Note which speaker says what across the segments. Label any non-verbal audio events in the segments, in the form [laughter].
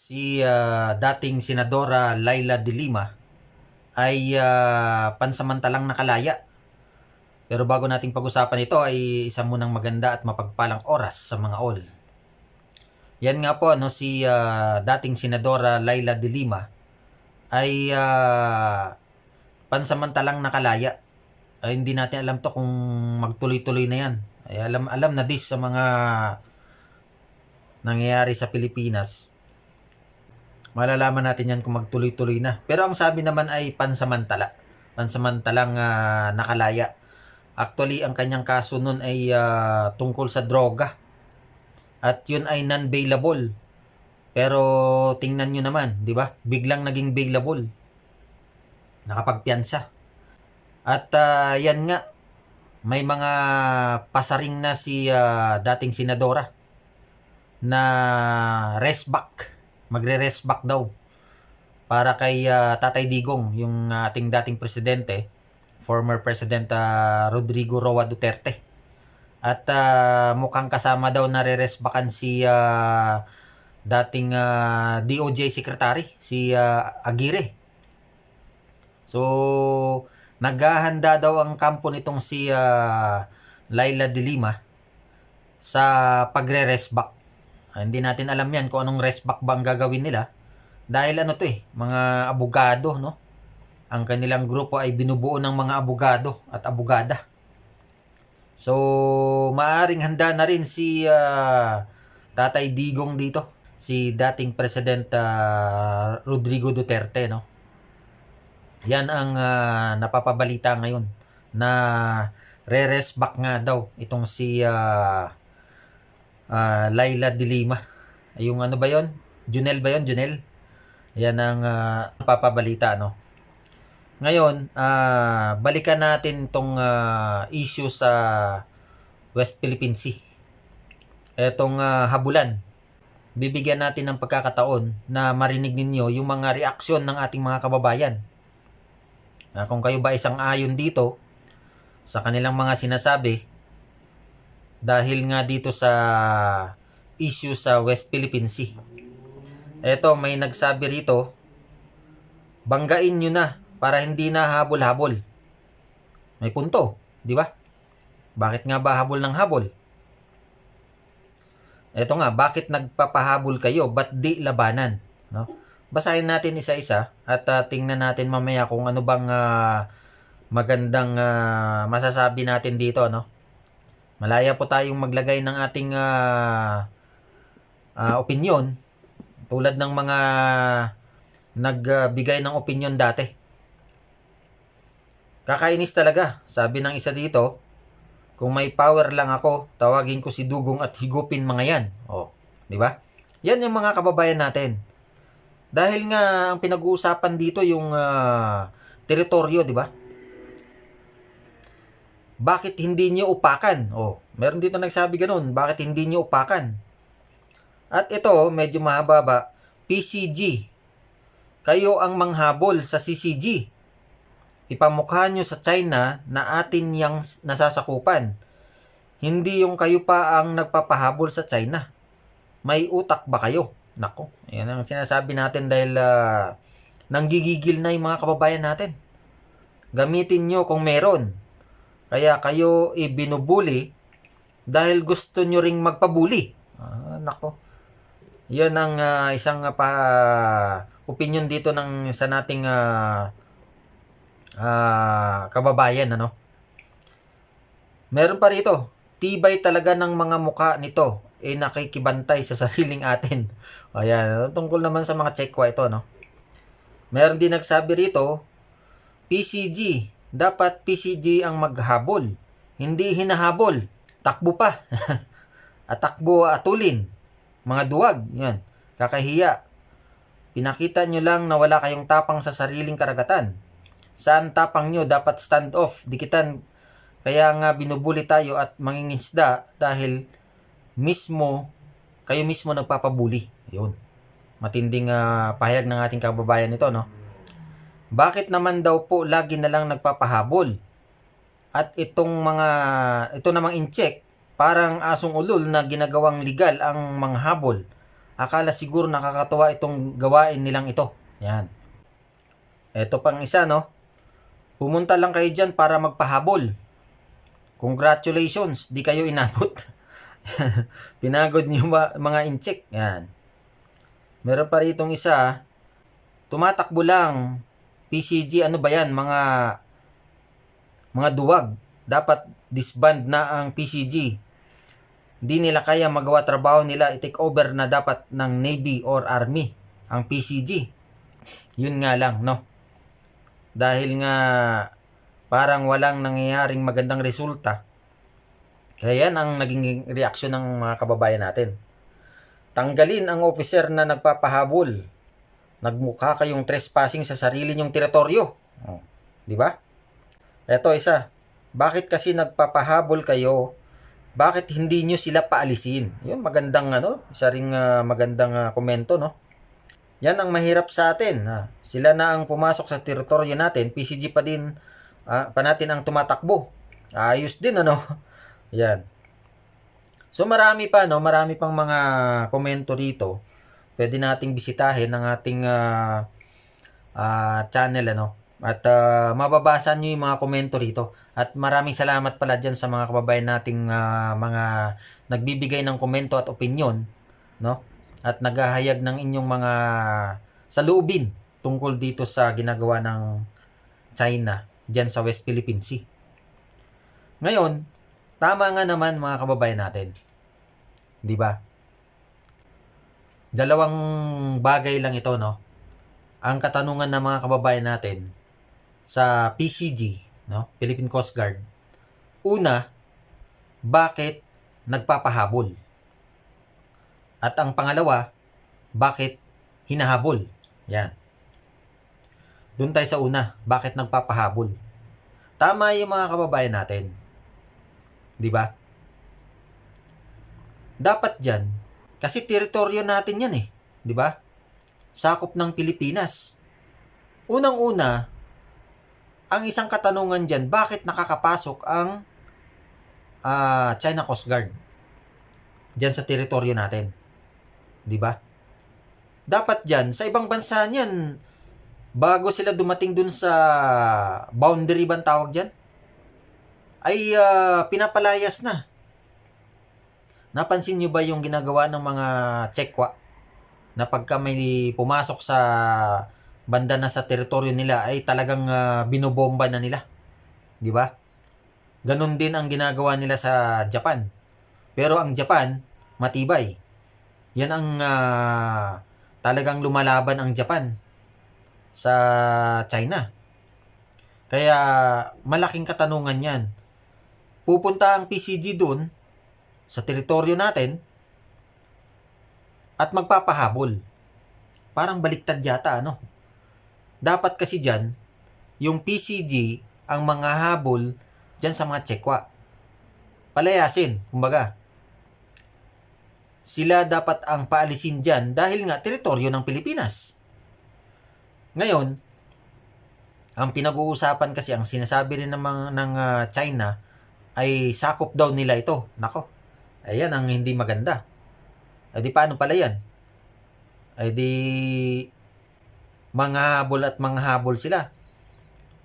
Speaker 1: si ah, dating Senadora Laila de Lima ay ah, pansamantalang nakalaya. Pero bago nating pag-usapan ito ay isa munang maganda at mapagpalang oras sa mga all. Yan nga po no si ah, dating Senadora Laila de Lima ay ah, pansamantalang nakalaya. Ay, hindi natin alam to kung magtuloy-tuloy na yan. Ay, alam alam na this sa mga nangyayari sa Pilipinas. Malalaman natin yan kung magtuloy-tuloy na. Pero ang sabi naman ay pansamantala. Pansamantalang ah, nakalaya. Actually, ang kanyang kaso nun ay ah, tungkol sa droga. At yun ay non-bailable. Pero tingnan nyo naman, di ba? Biglang naging bailable. Nakapagpiansa. At ah, yan nga, may mga pasaring na si ah, dating senadora na rest back. Magre-rest back daw. Para kay ah, Tatay Digong, yung ating dating presidente, former President ah, Rodrigo Roa Duterte. At ah, mukhang kasama daw na re-rest backan si ah, dating ah, DOJ Secretary, si ah, Aguirre. So, naghahanda daw ang kampo nitong si ah, Laila de Lima sa pagre-rest back. Ah, hindi natin alam yan kung anong rest back ba ang gagawin nila. Dahil ano to eh, mga abogado, no? Ang kanilang grupo ay binubuo ng mga abogado at abogada. So, maaring handa na rin si ah, Tatay Digong dito. Si dating President ah, Rodrigo Duterte, no? Yan ang ah, napapabalita ngayon na re-rest back nga daw itong si ah, ah, Laila de Lima. Yung ano ba yon? Junel ba yon? Junel? Yan ang ah, napapabalita, no? Ngayon, ah, balikan natin tong ah, issue sa West Philippine Sea. Etong ah, habulan. Bibigyan natin ng pagkakataon na marinig ninyo yung mga reaksyon ng ating mga kababayan. Ah, kung kayo ba isang ayon dito sa kanilang mga sinasabi dahil nga dito sa issue sa West Philippine Sea. Eto, may nagsabi rito, banggain nyo na para hindi na habol-habol. May punto, di ba? Bakit nga ba habol ng habol? Eto nga, bakit nagpapahabol kayo? Ba't di labanan? No? Basahin natin isa-isa at ah, tingnan natin mamaya kung ano bang ah, magandang ah, masasabi natin dito, no? Malaya po tayong maglagay ng ating ah, ah, opinion tulad ng mga nagbigay ng opinion dati. Kakainis talaga, sabi ng isa dito, kung may power lang ako, tawagin ko si Dugong at higupin mga yan. Oh, di ba? Yan yung mga kababayan natin. Dahil nga ang pinag-uusapan dito yung ah, teritoryo, di ba? Bakit hindi niyo upakan? Oh, meron dito nagsabi ganun, bakit hindi niyo upakan? At ito, medyo mahaba PCG. Kayo ang manghabol sa CCG. Ipamukha nyo sa China na atin yang nasasakupan. Hindi yung kayo pa ang nagpapahabol sa China. May utak ba kayo? Nako, yan ang sinasabi natin dahil ah, nanggigigil na yung mga kababayan natin. Gamitin nyo kung meron. Kaya kayo ibinubuli dahil gusto nyo ring magpabuli. Ah, nako. Yan ang ah, isang ah, pa opinion dito ng sa nating ah, ah, kababayan ano. Meron pa rito, tibay talaga ng mga muka nito eh nakikibantay sa [laughs] sariling atin. Ayan, tungkol naman sa mga tsekwa ito, no? Meron din nagsabi rito, PCG, dapat PCG ang maghabol. Hindi hinahabol. Takbo pa. [laughs] at takbo atulin. Mga duwag. Yan. Kakahiya. Pinakita nyo lang na wala kayong tapang sa sariling karagatan. Saan tapang nyo? Dapat stand off. Dikitan. Kaya nga binubuli tayo at mangingisda dahil mismo, kayo mismo nagpapabuli. Yun. Matinding ah, pahayag ng ating kababayan ito, no? Bakit naman daw po lagi na lang nagpapahabol? At itong mga, ito namang incheck, parang asong ulol na ginagawang legal ang manghabol. akala siguro nakakatuwa itong gawain nilang ito. Yan. Ito pang isa, no? Pumunta lang kayo dyan para magpahabol. Congratulations, di kayo inabot. [laughs] Pinagod niyo ba mga incheck? Yan. Meron pa ritong isa, tumatakbo lang. PCG, ano ba yan? Mga mga duwag. Dapat disband na ang PCG. Hindi nila kaya magawa trabaho nila, i-take over na dapat ng Navy or Army ang PCG. Yun nga lang, no? Dahil nga parang walang nangyayaring magandang resulta. Kaya yan ang naging reaksyon ng mga kababayan natin. Tanggalin ang officer na nagpapahabol. Nagmukha kayong trespassing sa sarili nyong teritoryo. Oh, di ba? Eto isa. Bakit kasi nagpapahabol kayo? Bakit hindi nyo sila paalisin? Yun, magandang ano, isa ring ah, magandang ah, komento, no? Yan ang mahirap sa atin. Ha? Sila na ang pumasok sa teritoryo natin, PCG pa din, ah, pa natin ang tumatakbo. Ayos din, ano? [laughs] Yan. So marami pa, no? Marami pang mga komento dito. Pwede nating bisitahin ng ating ah, ah, channel, ano? At ah, mababasa nyo yung mga komento rito. At maraming salamat pala dyan sa mga kababayan nating ah, mga nagbibigay ng komento at opinion, no? At naghahayag ng inyong mga saloobin tungkol dito sa ginagawa ng China dyan sa West Philippine Sea. Ngayon, tama nga naman mga kababayan natin. 'Di ba? Dalawang bagay lang ito, no? Ang katanungan ng mga kababayan natin sa PCG, no? Philippine Coast Guard. Una, bakit nagpapahabol? At ang pangalawa, bakit hinahabol? Yan. Doon tayo sa una, bakit nagpapahabol? Tama yung mga kababayan natin. 'Di ba? Dapat diyan kasi teritoryo natin 'yan eh, 'di ba? Sakop ng Pilipinas. Unang-una, ang isang katanungan diyan, bakit nakakapasok ang ah, China Coast Guard diyan sa teritoryo natin? 'Di ba? Dapat diyan sa ibang bansa niyan bago sila dumating dun sa boundary bang tawag diyan? ay ah, pinapalayas na. Napansin nyo ba yung ginagawa ng mga Tsekwa na pagka may pumasok sa banda na sa teritoryo nila ay talagang ah, binobomba na nila. 'Di ba? Ganon din ang ginagawa nila sa Japan. Pero ang Japan, matibay. Yan ang ah, talagang lumalaban ang Japan sa China. Kaya malaking katanungan yan. Pupunta ang PCG doon sa teritoryo natin at magpapahabol. Parang baliktad yata, ano? Dapat kasi dyan, yung PCG ang mga habol dyan sa mga tsekwa. Palayasin, kumbaga. Sila dapat ang paalisin dyan dahil nga teritoryo ng Pilipinas. Ngayon, ang pinag-uusapan kasi, ang sinasabi rin ng, mga, ng ah, China, ay sakop daw nila ito. Nako, ayan ang hindi maganda. Ay di paano pala yan? Ay di mga habol at mga habol sila.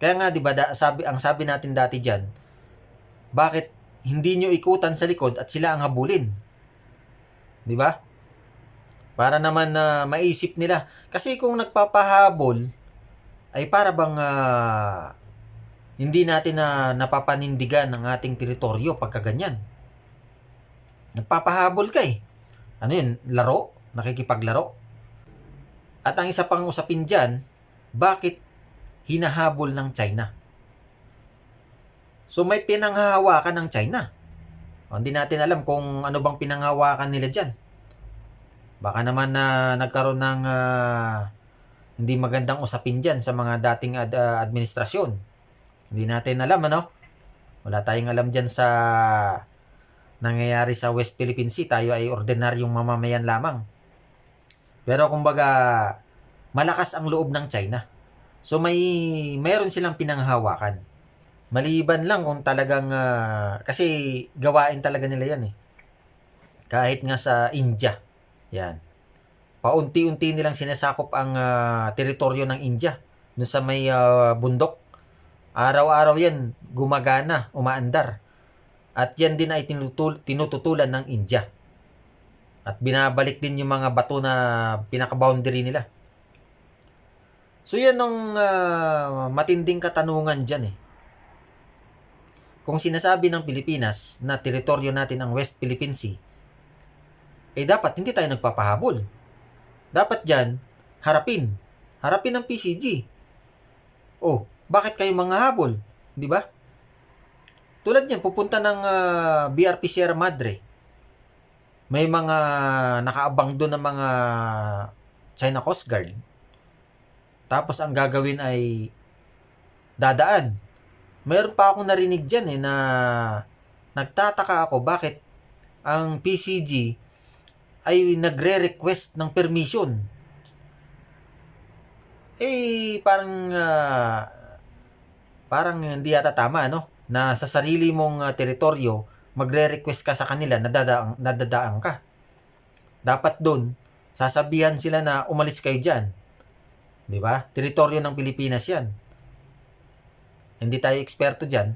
Speaker 1: Kaya nga 'di ba sabi ang sabi natin dati diyan, bakit hindi nyo ikutan sa likod at sila ang habulin? 'Di ba? Para naman na maisip nila kasi kung nagpapahabol ay para bang ah, hindi natin na napapanindigan ng ating teritoryo pagka ganyan. Nagpapahabol ka eh. Ano yun? Laro? Nakikipaglaro? At ang isa pang usapin dyan, bakit hinahabol ng China? So may pinanghahawakan ng China. O, hindi natin alam kung ano bang pinanghahawakan nila dyan. Baka naman na nagkaroon ng ah, hindi magandang usapin dyan sa mga dating ad- ah, administrasyon. Hindi natin alam, ano? Wala tayong alam dyan sa nangyayari sa West Philippine Sea. Tayo ay ordinaryong mamamayan lamang. Pero kumbaga, malakas ang loob ng China. So may meron silang pinanghawakan. Maliban lang kung talagang ah, kasi gawain talaga nila 'yan eh. Kahit nga sa India. Yan. paunti-unti nilang sinasakop ang ah, teritoryo ng India dun sa may ah, bundok. Araw-araw yan gumagana, umaandar. At yan din ay tinutul- tinututulan ng India. At binabalik din yung mga bato na pinaka-boundary nila. So yan ang ah, matinding katanungan dyan eh. Kung sinasabi ng Pilipinas na teritoryo natin ang West Philippine Sea, eh dapat hindi tayo nagpapahabol. Dapat dyan, harapin. Harapin ng PCG. Oh, bakit kayo mga habol? Di ba? Tulad niyan, pupunta ng ah, BRP Sierra Madre. May mga nakaabang doon ng mga China Coast Guard. Tapos ang gagawin ay dadaan. Mayroon pa akong narinig dyan eh na nagtataka ako bakit ang PCG ay nagre-request ng permission. Eh, parang ah, parang hindi yata tama, no? Na sa sarili mong ah, teritoryo, magre-request ka sa kanila, nadadaang, nadadaan ka. Dapat doon, sasabihan sila na umalis kayo dyan. Di ba? Teritoryo ng Pilipinas yan. Hindi tayo eksperto dyan.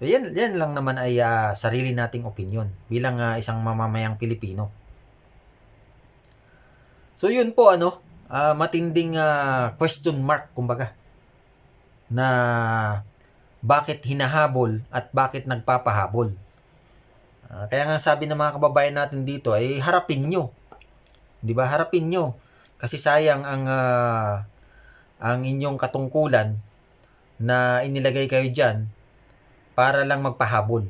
Speaker 1: Yan, yan lang naman ay ah, sarili nating opinion bilang ah, isang mamamayang Pilipino. So yun po ano, ah, matinding ah, question mark kumbaga na bakit hinahabol at bakit nagpapahabol. Ah, kaya nga sabi ng mga kababayan natin dito ay harapin nyo. 'Di ba? Harapin nyo. Kasi sayang ang ah, ang inyong katungkulan na inilagay kayo diyan para lang magpahabol.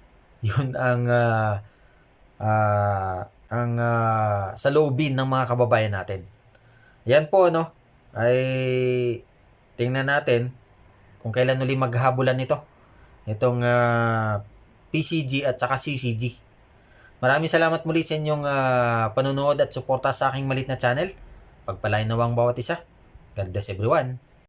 Speaker 1: [laughs] Yun ang ah, ah, ang ah, sa loobin ng mga kababayan natin. Yan po no ay tingnan natin kung kailan uli maghabulan nito. Itong ah, PCG at saka CCG. Maraming salamat muli sa inyong ah, panonood at suporta sa aking malit na channel. Pagpalain nawang bawat isa. God bless everyone.